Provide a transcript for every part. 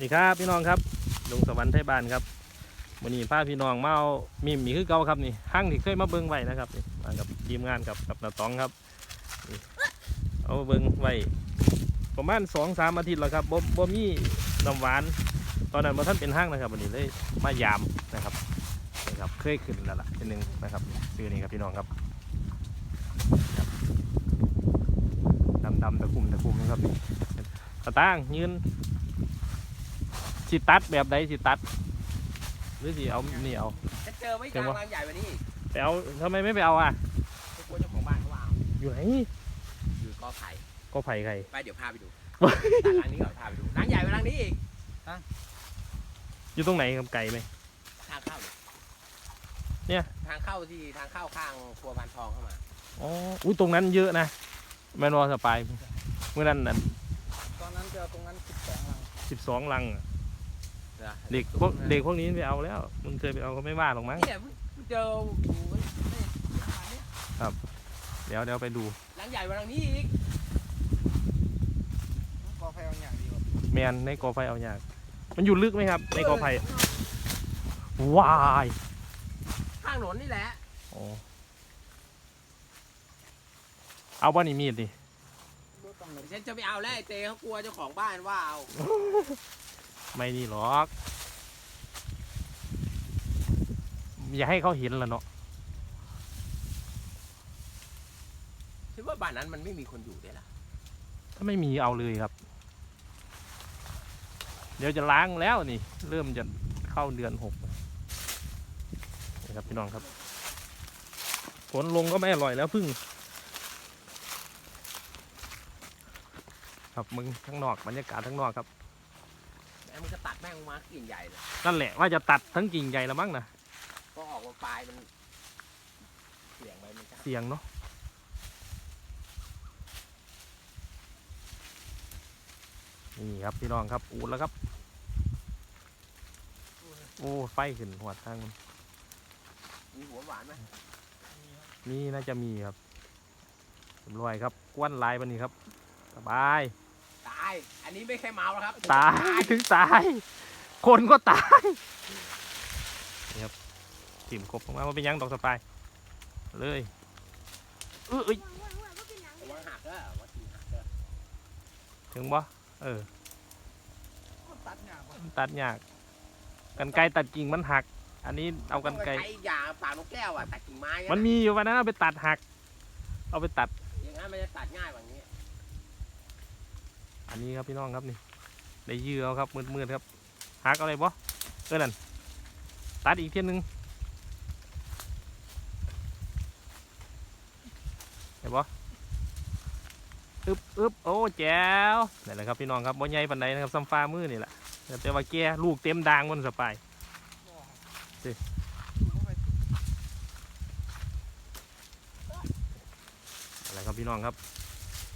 นี่ครับพี่น้องครับลงสวรรค์ไทยบ้านครับวันนี้พาพี่น้องมาเอามิมนี่คือเก่าครับนี่ห้างที่เคยมาเบิ้งไว้นะครับนี่มากับทีมงานกับกับนาตองครับเอาเบิ้งไว้ประมาณสองสามอาทิตย์แล้วครับบ่บ่มีน้ำหวาน ตอนนั้นมาท่านเป็นห้างนะครับวันนี้เลยมายามนะครับนะครับเคยขึ้นแล้วล่ะทีหนึงนะครับชื่อนี้ครับพี่น้องครับดำดำตะคุ่มตะคุ่มนะครับนี่ตะตั้งยืน สิตัดแบบใดสิตัด หรือสิเอานี่เอา จะเจอไม่กลางรังใหญ่กว่านี้อีกไปเอาทำไมไม่ไปเอาอะกลัวเจ้าของบ้านเขาว่าเอาอยู่ไหนอยู่กอไผ่ก็ไผ่ไข่ไปเดี๋ยวพาไปดูตัดรังนี้ก่อนพาไปดูรังใหญ่กว่ารังนี้อีกอยู่ตรงไหนครับไก่ไหม ทางเข้าเนี่ย ทางเข้าที่ทางเข้าข้างครัวพานทองเข้ามา อ๋ออุ้ยตรงนั้นเยอะนะแมนวอสปายเมื่อนั้นน่ะตอนนั้นเจอตรงนั้นสิบสองลังสิบสองลังอะ หรอเด็กพวกเด็กพวกนี้ไปเอาแล้วมึงเคยไปเอาก็ไม่ว่าหรอกมั้งเนี่ยเพิ่งเจอโอ้โหไม่ประมาณเนี้ยเดี๋ยวเดี๋ยวไปดูรังใหญ่กว่ารังนี้อีกกอไฟเอาอย่างดีกว่าแมนในกอไฟเอาอย่างมันอยู่ลึกไหมครับ ในกอไผ่ว้ายข้างถนนนี่แหละอ๋อเอาบ้านี่มีดดิดูตรงไหนฉันจะไม่เอาแล้วไอ้เจเขากลัวเจ้าของบ้านว่าเอา ไม่นี่หรอก อย่าให้เขาเห็นละเนาะคิดว่าบ้านนั้นมันไม่มีคนอยู่ด้วยล่ะ ถ้าไม่มีเอาเลยครับ เดี๋ยวจะล้างแล้วนี่ เริ่มจะเข้าเดือนหกนี่ครับพี่น้องครับฝนลงก็ไม่อร่อยแล้วพึ่ง ครับมึงทั้งนอกบรรยากาศทั้งนอกครับ แม่งมันก็ตัดแม่งออกมากิ่งใหญ่เลยนั่นแหละว่าจะตัดทั้งกิ่งใหญ่แล้วมั้งนะก็ออกมาปลายมันเสียงไปมันจะเสียงเนาะนี่ครับพี่น้องครับอูดแล้วครับ โอ้ไฟขึ้นหัวทางมันมีหัวหวานไหมนี่น่าจะมีครับเรียบร้อยครับกวนลายวันนี้ครับ สบายตาย อันนี้ไม่แค่เมาแล้วครับตายถึงตาย คนก็ตายนี่ครับจิ้มครบออกมาว่าเป็นหยังดอกสบายเลยเอยเอ้ยระวังหักเด้อวัดทีหักเด้อถึงบ่เออ ตัดอย่างว่ามันตัดยากกันไกรตัดกิ่งมันหัก อันนี้เอากันไกรใช้อีกอย่างปากนกแก้วอะตัดกิ่งไม้อะมันมีอยู่วันนั้นเอาไปตัดหัก เอาไปตัด อย่างนั้นมันจะตัดง่ายกว่านี้ อันนี้ครับพี่น้องครับนี่ได้ยื้อเอาครับมืดๆครับหักอะไรบ่เออนั่นตัดอีกเทียนหนึ่งเห็นบ่อึบอึบโอ้แจ๋วนี่แหละครับพี่น้องครับบ่ใหญ่ปานใดนะครับซ้ำฟ้ามือนี่แหละแต่ว่าแก่ลูกเต็มดางมันสบายสิอะไรครับพี่น้องครับ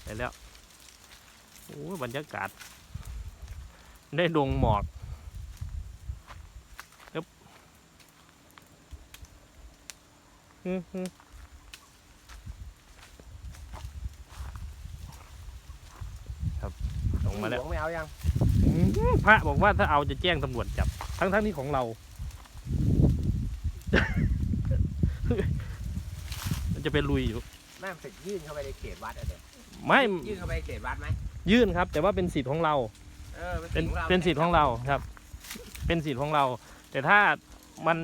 ไปแล้ว โอ้ยบรรยากาศ ได้ดงหมอกครับฮึ่มๆครับลงมาแล้วหวงไม่เอายังอืมพระบอกว่าถ้าเอาจะแจ้งตำรวจจับ ทั้งทั้งๆที่ของเรา มันจะเป็นลุยอยู่ แม่งติดยื่นเข้าไปในเขตวัดอะเดี๋ยวไม่ ยื่นเข้าไปในเขตวัดไหม ยื่นครับ แต่ว่าเป็นสิทธิ์ของเรา เออเป็นของราเป็นสิทธิ์ของเราครับ เป็นสิทธิ์ของเรา แต่ถ้ามัน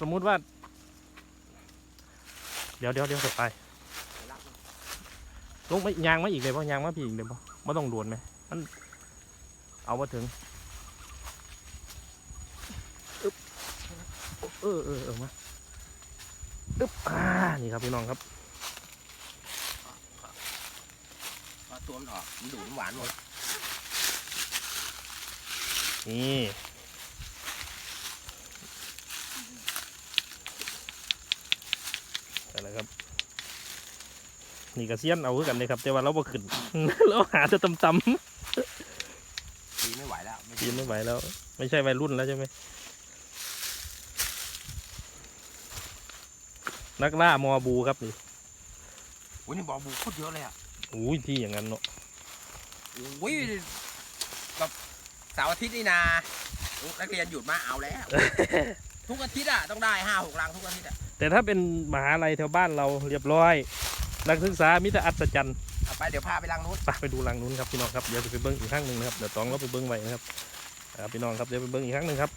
สมมุติว่า เดี๋ยวเดี๋ยวเดี๋ยวต่อไป ลงไม่ยางมาอีกเลยป่ะยางมาพี่อีกเลยป่ะไม่ต้องโดวนไหมมันเอามาถึงอึ๊บเออเออเออมาอึ๊บอ่านี่ครับพี่น้องครับ เอาตัวมันออกมันดูดน้ำหวานหมดนี่เอาละครับ นี่กระเซียนเอาคือกันเลยครับ แต่ว่าเราบ่ขึ้น เราหาจะตำตตีไม่ไหวแล้วไม่ำกินไม่ไหวแล้ว ไม่ใช่วัยรุ่นแล้วใช่ไหมนักล่ามอบูครับนี่ โอ้ยนี่บอกบูโคตรเยอะเลยอะ อุ้ยที่อย่างนั้นเนาะโอ้ยแบบเสาร์อาทิตย์นี่นานักเรียนหยุดมาเอาแล้ว ทุกอาทิตย์อะต้องได้ห้าหกลังทุกอาทิตย์อะแต่ถ้าเป็นมหาลัยแถวบ้านเราเรียบร้อยนักศึกษามิตรอัศจรรย์เอาไปเดี๋ยวพาไปลังนู้นไปไปดูรังนู้นครับพี่น้องครับเดี๋ยวจะไปเบิ้งอีกครั้งหนึ่งนะครับเดี๋ยวต้องเราไปเบิ้งไว้นะครับครับพี่น้องครับเดี๋ยวไปเบิ้งอีกครั้งหนึ่งครับ